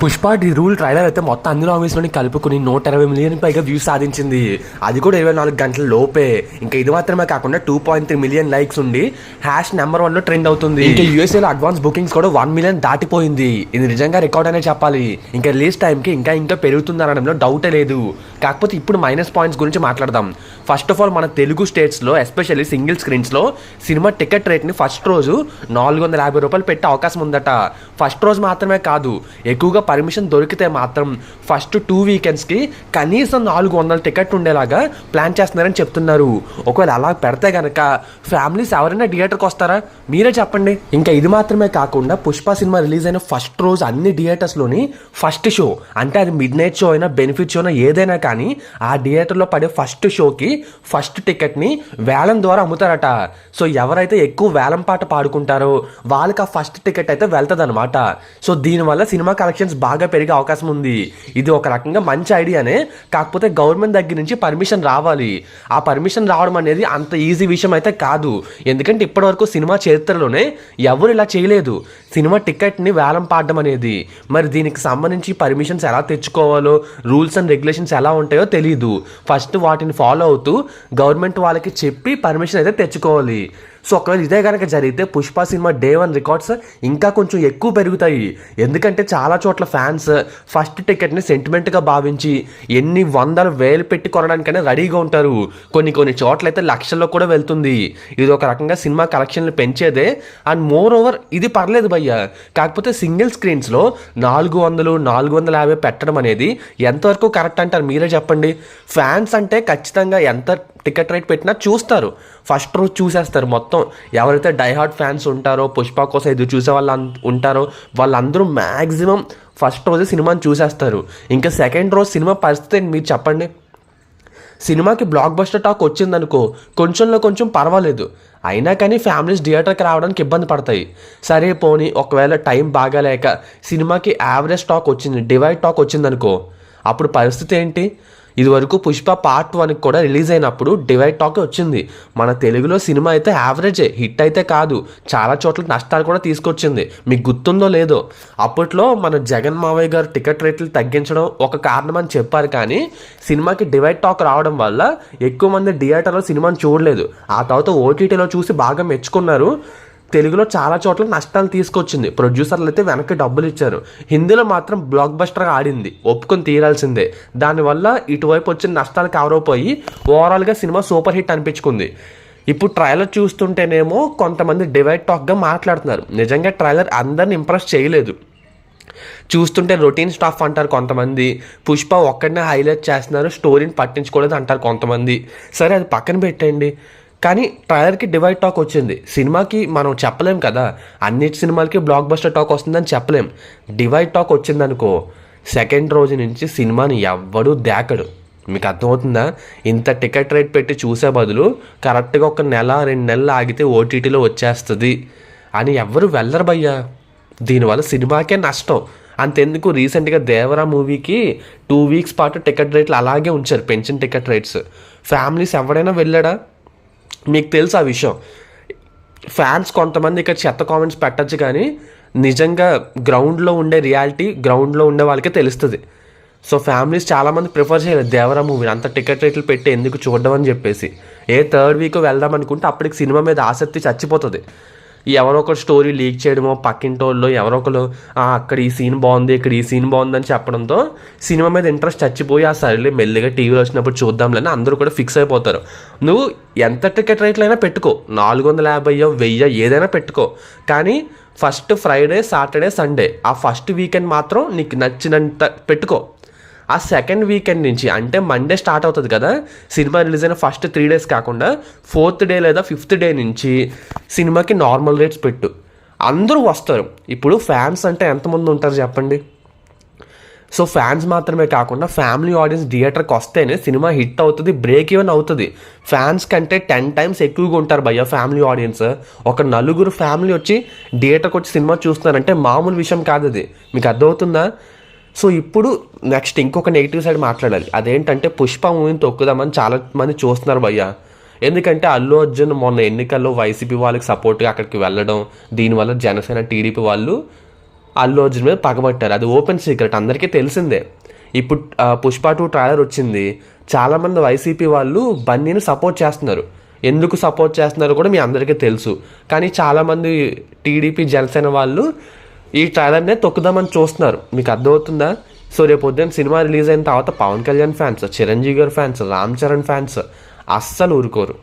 Pushpa the rule trailer అయితే మొత్తం అన్ని లాంగ్వేజ్లోని కలుపుకుని నూట ఇరవై మిలియన్ పైగా వ్యూస్ సాధించింది. అది కూడా ఇరవై నాలుగు గంటల లోపే. ఇంకా ఇది మాత్రమే కాకుండా two point three million likes ఉండి హ్యాష్ నెంబర్ వన్లో ట్రెండ్ అవుతుంది. ఇంకా యూఎస్ఏ లో అడ్వాన్స్ బుకింగ్స్ కూడా వన్ మిలియన్ దాటిపోయింది. ఇది నిజంగా రికార్డ్ అనే చెప్పాలి. ఇంకా రిలీజ్ టైంకి ఇంకా ఇంకా పెరుగుతుంది అనడంలో డౌటే లేదు. కాకపోతే ఇప్పుడు మైనస్ పాయింట్స్ గురించి మాట్లాడదాం. ఫస్ట్ ఆఫ్ ఆల్ మన తెలుగు స్టేట్స్లో ఎస్పెషల్లీ సింగిల్ స్క్రీన్స్లో సినిమా టికెట్ రేట్ని ఫస్ట్ రోజు నాలుగు వందల యాభై రూపాయలు పెట్టే అవకాశం ఉందట. ఫస్ట్ రోజు మాత్రమే కాదు ఎక్కువగా పర్మిషన్ దొరికితే మాత్రం ఫస్ట్ టూ వీకెండ్స్కి కనీసం నాలుగు వందల టికెట్ ఉండేలాగా ప్లాన్ చేస్తున్నారని చెప్తున్నారు. ఒకవేళ అలా పెడితే గనక ఫ్యామిలీస్ ఎవరైనా థియేటర్కి వస్తారా? మీరే చెప్పండి. ఇంకా ఇది మాత్రమే కాకుండా పుష్ప సినిమా రిలీజ్ అయిన ఫస్ట్ రోజు అన్ని థియేటర్స్లోని ఫస్ట్ షో అంటే అది మిడ్ నైట్ షో అయినా బెనిఫిట్ షో అయినా ఏదైనా కానీ ఆ థియేటర్లో పడే ఫస్ట్ షోకి ఫస్ట్ టికెట్ని వేలం ద్వారా అమ్ముతారట. సో ఎవరైతే ఎక్కువ వేలం పాట పాడుకుంటారో వాళ్ళకి ఆ ఫస్ట్ టికెట్ అయితే వెళ్తుంది అనమాట సో దీనివల్ల సినిమా కలెక్షన్స్ బాగా పెరిగే అవకాశం ఉంది. ఇది ఒక రకంగా మంచి ఐడియానే కాకపోతే గవర్నమెంట్ దగ్గర నుంచి పర్మిషన్ రావాలి. ఆ పర్మిషన్ రావడం అనేది అంత ఈజీ విషయం అయితే కాదు. ఎందుకంటే ఇప్పటివరకు సినిమా చరిత్రలోనే ఎవరు ఇలా చేయలేదు. సినిమా టికెట్ని వేలం పాడడం అనేది. మరి దీనికి సంబంధించి పర్మిషన్స్ ఎలా తెచ్చుకోవాలో రూల్స్ అండ్ రెగ్యులేషన్స్ ఎలా ఉంటాయో తెలియదు ఫస్ట్ వాటిని ఫాలో అవుతూ గవర్నమెంట్ వాళ్ళకి చెప్పి పర్మిషన్ అయితే తెచ్చుకోవాలి. సో ఒకవేళ ఇదే కనుక జరిగితే Pushpa cinema day one records ఇంకా కొంచెం ఎక్కువ పెరుగుతాయి. ఎందుకంటే చాలా చోట్ల ఫ్యాన్స్ ఫస్ట్ టికెట్ని సెంటిమెంట్గా భావించి ఎన్ని వందల వేలు పెట్టి కొనడానికైనా రెడీగా ఉంటారు. కొన్ని కొన్ని చోట్ల అయితే లక్షల్లో కూడా వెళ్తుంది. ఇది ఒక రకంగా సినిమా కలెక్షన్లు పెంచేదే. అండ్ మోర్ ఓవర్ ఇది పర్లేదు భయ్య. కాకపోతే సింగిల్ స్క్రీన్స్లో నాలుగు వందలు నాలుగు వందల యాభై పెట్టడం అనేది ఎంతవరకు కరెక్ట్ అంటారు? మీరే చెప్పండి. ఫ్యాన్స్ అంటే ఖచ్చితంగా ఎంత టికెట్ రేట్ పెట్టినా చూస్తారు. ఫస్ట్ రోజు చూసేస్తారు మొత్తం. ఎవరైతే డైహార్ట్ ఫ్యాన్స్ ఉంటారో పుష్ప కోసం ఎదురు చూసే వాళ్ళు ఉంటారో వాళ్ళందరూ మ్యాక్సిమం ఫస్ట్ రోజే సినిమాని చూసేస్తారు. ఇంకా సెకండ్ రోజు సినిమా పరిస్థితి మీరు చెప్పండి. సినిమాకి బ్లాక్ బస్టర్ టాక్ వచ్చిందనుకో కొంచెంలో కొంచెం పర్వాలేదు. అయినా కానీ ఫ్యామిలీస్ థియేటర్కి రావడానికి ఇబ్బంది పడతాయి. సరే పోనీ ఒకవేళ టైం బాగాలేక సినిమాకి యావరేజ్ టాక్ వచ్చింది డివైడ్ టాక్ వచ్చిందనుకో అప్పుడు పరిస్థితి ఏంటి? ఇదివరకు పుష్ప పార్ట్ వన్కి కూడా రిలీజ్ అయినప్పుడు డివైడ్ టాక్ వచ్చింది. మన తెలుగులో సినిమా అయితే యావరేజే హిట్ అయితే కాదు. చాలా చోట్ల నష్టాలు కూడా తీసుకొచ్చింది. మీకు గుర్తుందో లేదో. అప్పట్లో మన జగన్ మావయ్య గారు టికెట్ రేట్లు తగ్గించడం ఒక కారణం అని చెప్పారు కానీ సినిమాకి డివైడ్ టాక్ రావడం వల్ల ఎక్కువ మంది థియేటర్లో సినిమాని చూడలేదు. ఆ తర్వాత ఓటీటీలో చూసి బాగా మెచ్చుకున్నారు. తెలుగులో చాలా చోట్ల నష్టాలు తీసుకొచ్చింది. ప్రొడ్యూసర్లు అయితే వెనక్కి డబ్బులు ఇచ్చారు. హిందీలో మాత్రం బ్లాక్ బస్టర్గా ఆడింది. ఒప్పుకొని తీరాల్సిందే. దానివల్ల ఇటువైపు వచ్చిన నష్టాలు కవర్ అయిపోయి ఓవరాల్గా సినిమా సూపర్ హిట్ అనిపించుకుంది. ఇప్పుడు ట్రైలర్ చూస్తుంటేనేమో కొంతమంది డివైడ్ టాక్గా మాట్లాడుతున్నారు. నిజంగా ట్రైలర్ అందరిని ఇంప్రెస్ చేయలేదు. చూస్తుంటే రొటీన్ స్టాఫ్ అంటారు కొంతమంది. పుష్ప ఒక్కడనే హైలైట్ చేస్తున్నారు. స్టోరీని పట్టించుకోలేదు అంటారు కొంతమంది. సరే అది పక్కన పెట్టండి. కానీ ట్రైలర్కి డివైడ్ టాక్ వచ్చింది. సినిమాకి మనం చెప్పలేం కదా. అన్నిటి సినిమాలకి బ్లాక్ బస్టర్ టాక్ వస్తుందని చెప్పలేం. డివైడ్ టాక్ వచ్చిందనుకో సెకండ్ రోజు నుంచి సినిమాని ఎవ్వడూ దేకడు. మీకు అర్థమవుతుందా? ఇంత టికెట్ రేట్ పెట్టి చూసే బదులు కరెక్ట్గా ఒక నెల రెండు నెలలు ఆగితే ఓటీటీలో వచ్చేస్తుంది అని ఎవ్వరు వెళ్ళరు భయ్యా. దీనివల్ల సినిమాకే నష్టం. అంతెందుకు రీసెంట్గా దేవరా మూవీకి టూ వీక్స్ పాటు టికెట్ రేట్లు అలాగే ఉంచారు పెన్షన్ టికెట్ రేట్స్. ఫ్యామిలీస్ ఎవడైనా వెళ్ళాడా? మీకు తెలుసు ఆ విషయం. ఫ్యాన్స్ కొంతమంది ఇక్కడ చెత్త కామెంట్స్ పెట్టచ్చు కానీ నిజంగా గ్రౌండ్లో ఉండే రియాలిటీ గ్రౌండ్లో ఉండే వాళ్ళకే తెలుస్తుంది. సో ఫ్యామిలీస్ చాలామంది ప్రిఫర్ చేయలేదు. దేవరా మూవీని అంత టికెట్ రేట్లు పెట్టి ఎందుకు చూడడం అని చెప్పేసి. ఏ థర్డ్ వీక్ వెళ్దాం అనుకుంటే అప్పటికి సినిమా మీద ఆసక్తి చచ్చిపోతుంది. ఎవరో ఒకరు స్టోరీ లీక్ చేయడమో పక్కింటోళ్ళు ఎవరో ఒకరు అక్కడ ఈ సీన్ బాగుంది ఇక్కడ ఈ సీన్ బాగుంది అని చెప్పడంతో సినిమా మీద ఇంట్రెస్ట్ చచ్చిపోయి ఆ సరే మెల్లిగా టీవీలో వచ్చినప్పుడు చూద్దాంలని అందరూ కూడా ఫిక్స్ అయిపోతారు. నువ్వు ఎంత టికెట్ రేట్లైనా పెట్టుకో. నాలుగు వందల యాభైయో వెయ్యో ఏదైనా పెట్టుకో. కానీ ఫస్ట్ ఫ్రైడే సాటర్డే సండే ఆ ఫస్ట్ వీకెండ్ మాత్రం నీకు నచ్చినంత పెట్టుకో. ఆ సెకండ్ వీకెండ్ నుంచి అంటే మండే స్టార్ట్ అవుతుంది కదా సినిమా రిలీజ్ అయిన ఫస్ట్ త్రీ డేస్ కాకుండా ఫోర్త్ డే లేదా ఫిఫ్త్ డే నుంచి సినిమాకి నార్మల్ రేట్స్ పెట్టు. అందరూ వస్తారు. ఇప్పుడు ఫ్యాన్స్ అంటే ఎంతమంది ఉంటారు చెప్పండి? సో ఫ్యాన్స్ మాత్రమే కాకుండా ఫ్యామిలీ ఆడియన్స్ థియేటర్కి వస్తేనే సినిమా హిట్ అవుతుంది బ్రేక్ ఈవెన్ అవుతుంది. ఫ్యాన్స్ కంటే టెన్ టైమ్స్ ఎక్కువగా ఉంటారు భయ్య ఫ్యామిలీ ఆడియన్స్ ఒక నలుగురు ఫ్యామిలీ వచ్చి థియేటర్కి వచ్చి సినిమా చూస్తున్నారంటే మామూలు విషయం కాదు అది మీకు అర్థమవుతుందా? సో ఇప్పుడు నెక్స్ట్ ఇంకొక నెగిటివ్ సైడ్ మాట్లాడాలి. అదేంటంటే పుష్ప మూవీని తొక్కుదామని చాలా మంది చూస్తున్నారు భయ్య. ఎందుకంటే అల్లు అర్జున్ మొన్న ఎన్నికల్లో వైసీపీ వాళ్ళకి సపోర్ట్గా అక్కడికి వెళ్ళడం దీనివల్ల జనసేన టీడీపీ వాళ్ళు అల్లు అర్జున్ మీద పగబట్టారు. అది ఓపెన్ సీక్రెట్ అందరికీ తెలిసిందే. ఇప్పుడు పుష్ప టూ ట్రైలర్ వచ్చింది. చాలామంది వైసీపీ వాళ్ళు బన్నీని సపోర్ట్ చేస్తున్నారు. ఎందుకు సపోర్ట్ చేస్తున్నారో కూడా మీ అందరికీ తెలుసు. కానీ చాలామంది టీడీపీ జనసేన వాళ్ళు ఈ ట్రైలర్నే తొక్కుదామని చూస్తున్నారు. మీకు అర్థమవుతుందా? సో రేపు పొద్దున్న సినిమా రిలీజ్ అయిన తర్వాత పవన్ కళ్యాణ్ ఫ్యాన్స్ చిరంజీవి గారి ఫ్యాన్స్ రామ్ చరణ్ ఫ్యాన్స్ అస్సలు ఊరుకోరు.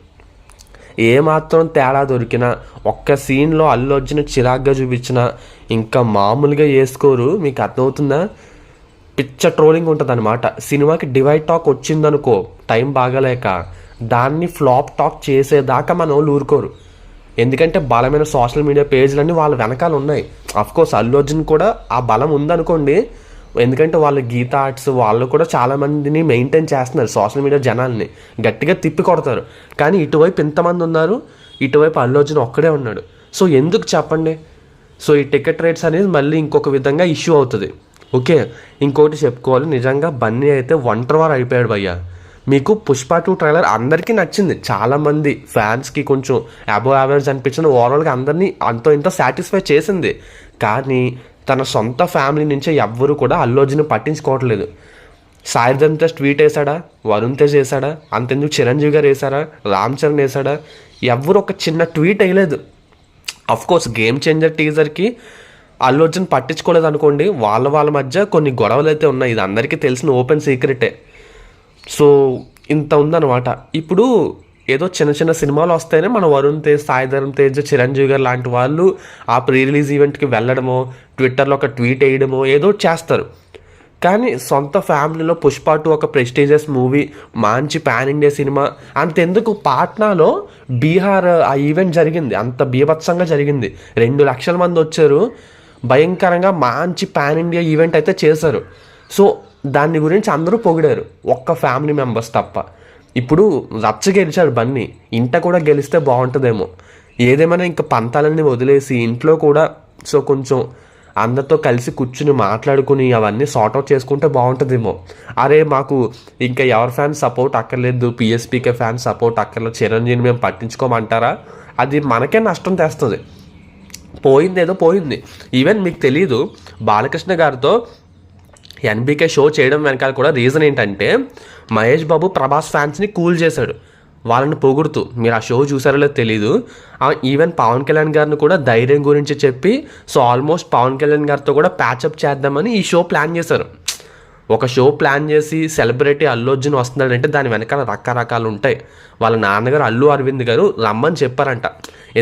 ఏ మాత్రం తేడా దొరికినా ఒక్క సీన్లో అల్లు అర్జున్ చిరాగ్గా చూపించినా ఇంకా మామూలుగా వేసుకోరు మీకు అర్థమవుతుందా? పిచ్చ ట్రోలింగ్ ఉంటుంది అనమాట సినిమాకి డివైడ్ టాక్ వచ్చిందనుకో టైం బాగాలేక దాన్ని ఫ్లాప్ టాక్ చేసేదాకా మన వాళ్ళు ఊరుకోరు. ఎందుకంటే బలమైన సోషల్ మీడియా పేజ్లన్నీ వాళ్ళ వెనకాల ఉన్నాయి. కోర్స్ అల్లు అర్జున్ కూడా ఆ బలం ఉందనుకోండి. ఎందుకంటే వాళ్ళ గీత ఆర్ట్స్ వాళ్ళు కూడా చాలా మందిని మెయింటైన్ చేస్తున్నారు సోషల్ మీడియా జనాల్ని. గట్టిగా తిప్పి కొడతారు. కానీ ఇటువైపు ఇంతమంది ఉన్నారు ఇటువైపు అల్లు అర్జున్ ఒక్కడే ఉన్నాడు. సో ఎందుకు చెప్పండి? సో ఈ టికెట్ రేట్స్ అనేది మళ్ళీ ఇంకొక విధంగా ఇష్యూ అవుతుంది. ఓకే ఇంకోటి చెప్పుకోవాలి నిజంగా బన్నీ అయితే ఒంటరి వారు అయిపోయాడు భయ్యా. మీకు పుష్ప టూ ట్రైలర్ అందరికీ నచ్చింది. చాలామంది ఫ్యాన్స్కి కొంచెం అబో యావరేజ్ అనిపించిన ఓవరాల్గా అందరినీ అంతో ఇంత సాటిస్ఫై చేసింది. కానీ తన సొంత ఫ్యామిలీ నుంచే ఎవ్వరూ కూడా అల్లు అర్జున్ పట్టించుకోవట్లేదు. సాయి తేజ్ ట్వీట్ వేసాడా వరుణ్ తేజ్ వేసాడా అంతెందుకు చిరంజీవి గారు వేసాడా రామ్ చరణ్ వేసాడా ఎవ్వరు ఒక చిన్న ట్వీట్ వేయలేదు. కోర్స్ గేమ్ చేంజర్ టీజర్కి అల్లు అర్జున్ పట్టించుకోలేదు అనుకోండి వాళ్ళ వాళ్ళ మధ్య కొన్ని గొడవలు అయితే ఉన్నాయి. ఇది అందరికీ తెలిసిన ఓపెన్ సీక్రెటే సో ఇంత ఉందన్నమాట. ఇప్పుడు ఏదో చిన్న చిన్న సినిమాలు వస్తేనే మన వరుణ్ తేజ్ సాయి ధరమ్ తేజ్ చిరంజీవి గారు లాంటి వాళ్ళు ఆ ప్రీ రిలీజ్ ఈవెంట్కి వెళ్ళడమో ట్విట్టర్లో ఒక ట్వీట్ వేయడమో ఏదో చేస్తారు. కానీ సొంత ఫ్యామిలీలో పుష్ప టూ ఒక ప్రెస్టీజియస్ మూవీ మంచి పాన్ ఇండియా సినిమా అంతెందుకు పాట్నాలో బీహార్ ఆ ఈవెంట్ జరిగింది. అంత బీభత్సంగా జరిగింది. రెండు లక్షల మంది వచ్చారు. భయంకరంగా మంచి పాన్ ఇండియా ఈవెంట్ అయితే చేశారు. సో దాని గురించి అందరూ పొగిడారు. ఒక్క ఫ్యామిలీ మెంబర్స్ తప్ప. ఇప్పుడు రచ్చ గెలిచాడు బన్నీ. ఇంట కూడా గెలిస్తే బాగుంటుందేమో. ఏదేమైనా ఇంకా పంతాలన్నీ వదిలేసి ఇంట్లో కూడా సో కొంచెం అందరితో కలిసి కూర్చుని మాట్లాడుకుని అవన్నీ సార్ట్ అవుట్ చేసుకుంటే బాగుంటుందేమో. అరే మాకు ఇంకా ఎవరి ఫ్యాన్స్ సపోర్ట్ అక్కర్లేదు. పిఎస్పీకే ఫ్యాన్స్ సపోర్ట్ అక్కర్లేదు చిరంజీవిని మేము పట్టించుకోమంటారా? అది మనకే నష్టం తెస్తుంది. పోయింది ఏదో పోయింది. ఈవెన్ మీకు తెలియదు బాలకృష్ణ గారితో ఎన్బికే షో చేయడం వెనకాల కూడా రీజన్ ఏంటంటే మహేష్ బాబు ప్రభాస్ ఫ్యాన్స్ని కూల్ చేశాడు. వాళ్ళని పొగుడుతూ మీరు ఆ షో చూసారో లేదో తెలీదు. ఈవెన్ పవన్ కళ్యాణ్ గారిని కూడా ధైర్యం గురించి చెప్పి సో ఆల్మోస్ట్ పవన్ కళ్యాణ్ గారితో కూడా ప్యాచప్ చేద్దామని ఈ షో ప్లాన్ చేశారు. ఒక షో ప్లాన్ చేసి సెలబ్రిటీ అల్లు అర్జున్ వస్తున్నాడంటే దాని వెనకాల రకరకాలు ఉంటాయి. వాళ్ళ నాన్నగారు అల్లు అరవింద్ గారు రమ్మని చెప్పారంట.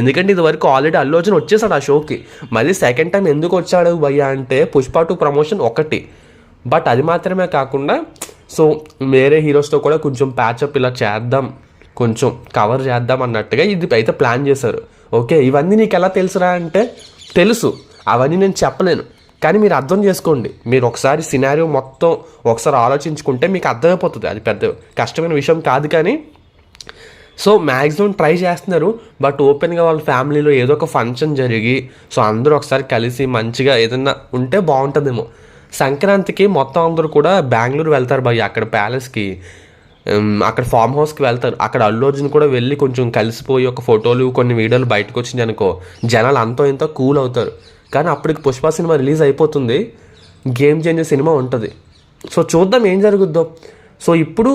ఎందుకంటే ఇది వరకు ఆల్రెడీ అల్లు అర్జున్ వచ్చేసాడు ఆ షోకి మళ్ళీ సెకండ్ టైం ఎందుకు వచ్చాడు భయ్యా అంటే పుష్ప టూ ప్రమోషన్ ఒకటి. బట్ అది మాత్రమే కాకుండా సో వేరే హీరోస్తో కూడా కొంచెం ప్యాచప్ ఇలా చేద్దాం కొంచెం కవర్ చేద్దాం అన్నట్టుగా ఇది అయితే ప్లాన్ చేశారు. ఓకే ఇవన్నీ నీకు ఎలా తెలుసురా అంటే తెలుసు. అవన్నీ నేను చెప్పలేను. కానీ మీరు అర్థం చేసుకోండి. మీరు ఒకసారి సినారియో మొత్తం ఒకసారి ఆలోచించుకుంటే మీకు అర్థమైపోతుంది. అది పెద్ద కష్టమైన విషయం కాదు కానీ సో మ్యాక్సిమం ట్రై చేస్తున్నారు. బట్ ఓపెన్గా వాళ్ళ ఫ్యామిలీలో ఏదో ఒక ఫంక్షన్ జరిగి సో అందరూ ఒకసారి కలిసి మంచిగా ఏదన్నా ఉంటే బాగుంటుందేమో. సంక్రాంతికి మొత్తం అందరూ కూడా బెంగళూరు వెళ్తారు భయ్య అక్కడ ప్యాలెస్కి. అక్కడ ఫామ్ హౌస్కి వెళ్తారు. అక్కడ అల్లు అర్జున్ కూడా వెళ్ళి కొంచెం కలిసిపోయి ఒక ఫోటోలు కొన్ని వీడియోలు బయటకు వచ్చింది అనుకో జనాలు అంతో ఇంతో కూల్ అవుతారు. కానీ అప్పటికి పుష్ప సినిమా రిలీజ్ అయిపోతుంది. గేమ్ చేంజర్ సినిమా ఉంటుంది. సో చూద్దాం ఏం జరుగుద్దో. సో ఇప్పుడు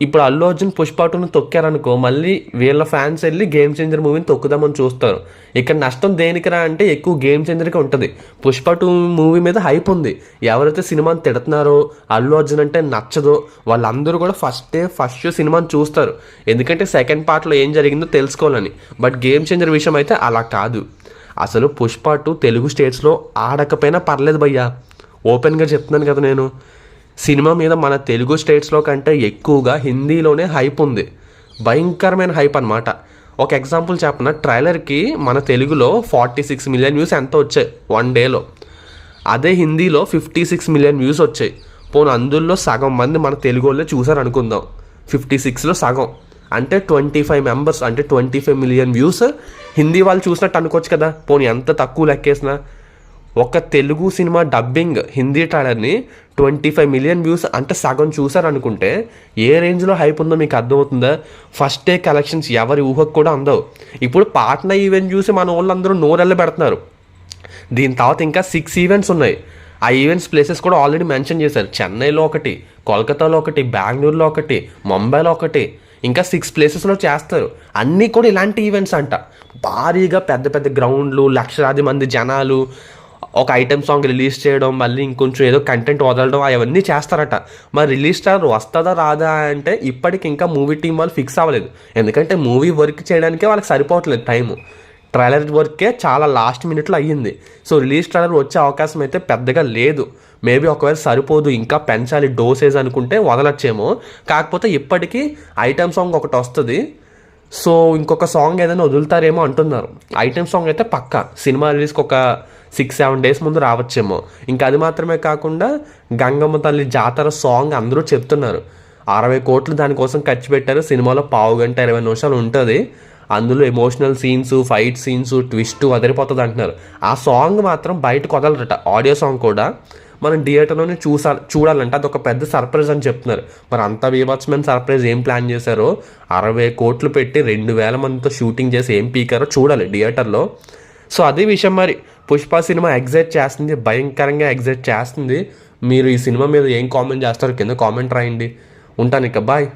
ఇప్పుడు అల్లు అర్జున్ పుష్ప టూని తొక్కారనుకో మళ్ళీ వీళ్ళ ఫ్యాన్స్ వెళ్ళి గేమ్ చేంజర్ మూవీని తొక్కుదామని చూస్తారు. ఇక్కడ నష్టం దేనికిరా అంటే ఎక్కువ గేమ్ చేంజర్కే ఉంటుంది. పుష్ప టూ మూవీ మీద హైప్ ఉంది. ఎవరైతే సినిమాని తిడుతున్నారో అల్లు అర్జున్ అంటే నచ్చదో వాళ్ళందరూ కూడా ఫస్ట్ డే ఫస్ట్ షో సినిమాని చూస్తారు. ఎందుకంటే సెకండ్ పార్ట్లో ఏం జరిగిందో తెలుసుకోవాలని. బట్ గేమ్ చేంజర్ విషయం అయితే అలా కాదు. అసలు పుష్ప టూ తెలుగు స్టేట్స్లో ఆడకపోయినా పర్లేదు భయ్యా. ఓపెన్గా చెప్తున్నాను కదా నేను. సినిమా మీద మన తెలుగు స్టేట్స్లో కంటే ఎక్కువగా హిందీలోనే హైప్ ఉంది. భయంకరమైన హైప్ అనమాట ఒక ఎగ్జాంపుల్ చెప్పిన? ట్రైలర్కి మన తెలుగులో ఫార్టీ సిక్స్ మిలియన్ వ్యూస్ ఎంత వచ్చాయి? వన్ డేలో. అదే హిందీలో ఫిఫ్టీ సిక్స్ మిలియన్ వ్యూస్ వచ్చాయి. పోను అందులో సగం మంది మన తెలుగు వాళ్ళే చూసారు అనుకుందాం ఫిఫ్టీ సిక్స్లో సగం. అంటే ట్వంటీ ఫైవ్ మెంబర్స్ అంటే twenty five million views Hindi వాళ్ళు చూసినట్టు అనుకోవచ్చు కదా. పోనీ ఎంత తక్కువ లెక్కేసినా? ఒక తెలుగు సినిమా డబ్బింగ్ హిందీ ట్రైలర్ని ట్వంటీ ఫైవ్ మిలియన్ వ్యూస్ అంటే సగం చూసారు అనుకుంటే ఏ రేంజ్లో హైప్ ఉందో మీకు అర్థమవుతుందా? ఫస్ట్ డే కలెక్షన్స్ ఎవరి ఊహకు కూడా అందవు. ఇప్పుడు పాట్నా ఈవెంట్ చూసి మన వాళ్ళందరూ నోరెళ్ళ పెడుతున్నారు. దీని తర్వాత ఇంకా సిక్స్ ఈవెంట్స్ ఉన్నాయి. ఆ ఈవెంట్స్ ప్లేసెస్ కూడా ఆల్రెడీ మెన్షన్ చేశారు. చెన్నైలో ఒకటి కోల్కతాలో ఒకటి బెంగళూరులో ఒకటి ముంబైలో ఒకటి. ఇంకా సిక్స్ ప్లేసెస్లో చేస్తారు. అన్నీ కూడా ఇలాంటి ఈవెంట్స్ అంట. భారీగా పెద్ద పెద్ద గ్రౌండ్లు లక్షలాది మంది జనాలు ఒక ఐటెం సాంగ్ రిలీజ్ చేయడం మళ్ళీ ఇంకొంచెం ఏదో కంటెంట్ వదలడం అవన్నీ చేస్తారట. మరి రిలీజ్ స్టార్ వస్తుందా రాదా అంటే ఇప్పటికి ఇంకా మూవీ టీం వాళ్ళు ఫిక్స్ అవ్వలేదు. ఎందుకంటే మూవీ వర్క్ చేయడానికే వాళ్ళకి సరిపోవట్లేదు టైము ట్రైలర్ వర్కే చాలా లాస్ట్ మినిట్లో అయ్యింది. సో రిలీజ్ ట్రైలర్ వచ్చే అవకాశం అయితే పెద్దగా లేదు. మేబీ ఒకవేళ సరిపోదు ఇంకా పెంచాలి డోసేజ్ అనుకుంటే వదలచ్చేమో. కాకపోతే ఇప్పటికీ ఐటమ్ సాంగ్ ఒకటి వస్తుంది. సో ఇంకొక సాంగ్ ఏదైనా వదులుతారేమో అంటున్నారు. ఐటమ్ సాంగ్ అయితే పక్క. సినిమా రిలీజ్కి ఒక సిక్స్ సెవెన్ డేస్ ముందు రావచ్చేమో. ఇంకా అది మాత్రమే కాకుండా గంగమ్మ తల్లి జాతర సాంగ్ అందరూ చెప్తున్నారు. అరవై కోట్లు దానికోసం ఖర్చు పెట్టారు. సినిమాలో పావు గంట ఇరవై నిమిషాలు ఉంటుంది. అందులో emotional scenes fight scenes twist అదిరిపోతుంది అంటున్నారు. ఆ సాంగ్ మాత్రం బయటకు వదలరట ఆడియో సాంగ్ కూడా మనం థియేటర్లోనే చూసా చూడాలంటే అది ఒక పెద్ద సర్ప్రైజ్ అని చెప్తున్నారు. మరి అంత బీభత్సమైన సర్ప్రైజ్ ఏం ప్లాన్ చేశారో? అరవై కోట్లు పెట్టి రెండు వేల మందితో షూటింగ్ చేసి ఏం పీకారో చూడాలి థియేటర్లో సో అదే విషయం మరి. పుష్ప సినిమా ఎగ్జైట్ చేస్తుంది భయంకరంగా ఎగ్జైట్ చేస్తుంది. మీరు ఈ సినిమా మీద ఏం కామెంట్ చేస్తారో కింద కామెంట్ రాయండి. ఉంటాను ఇక బాయ్.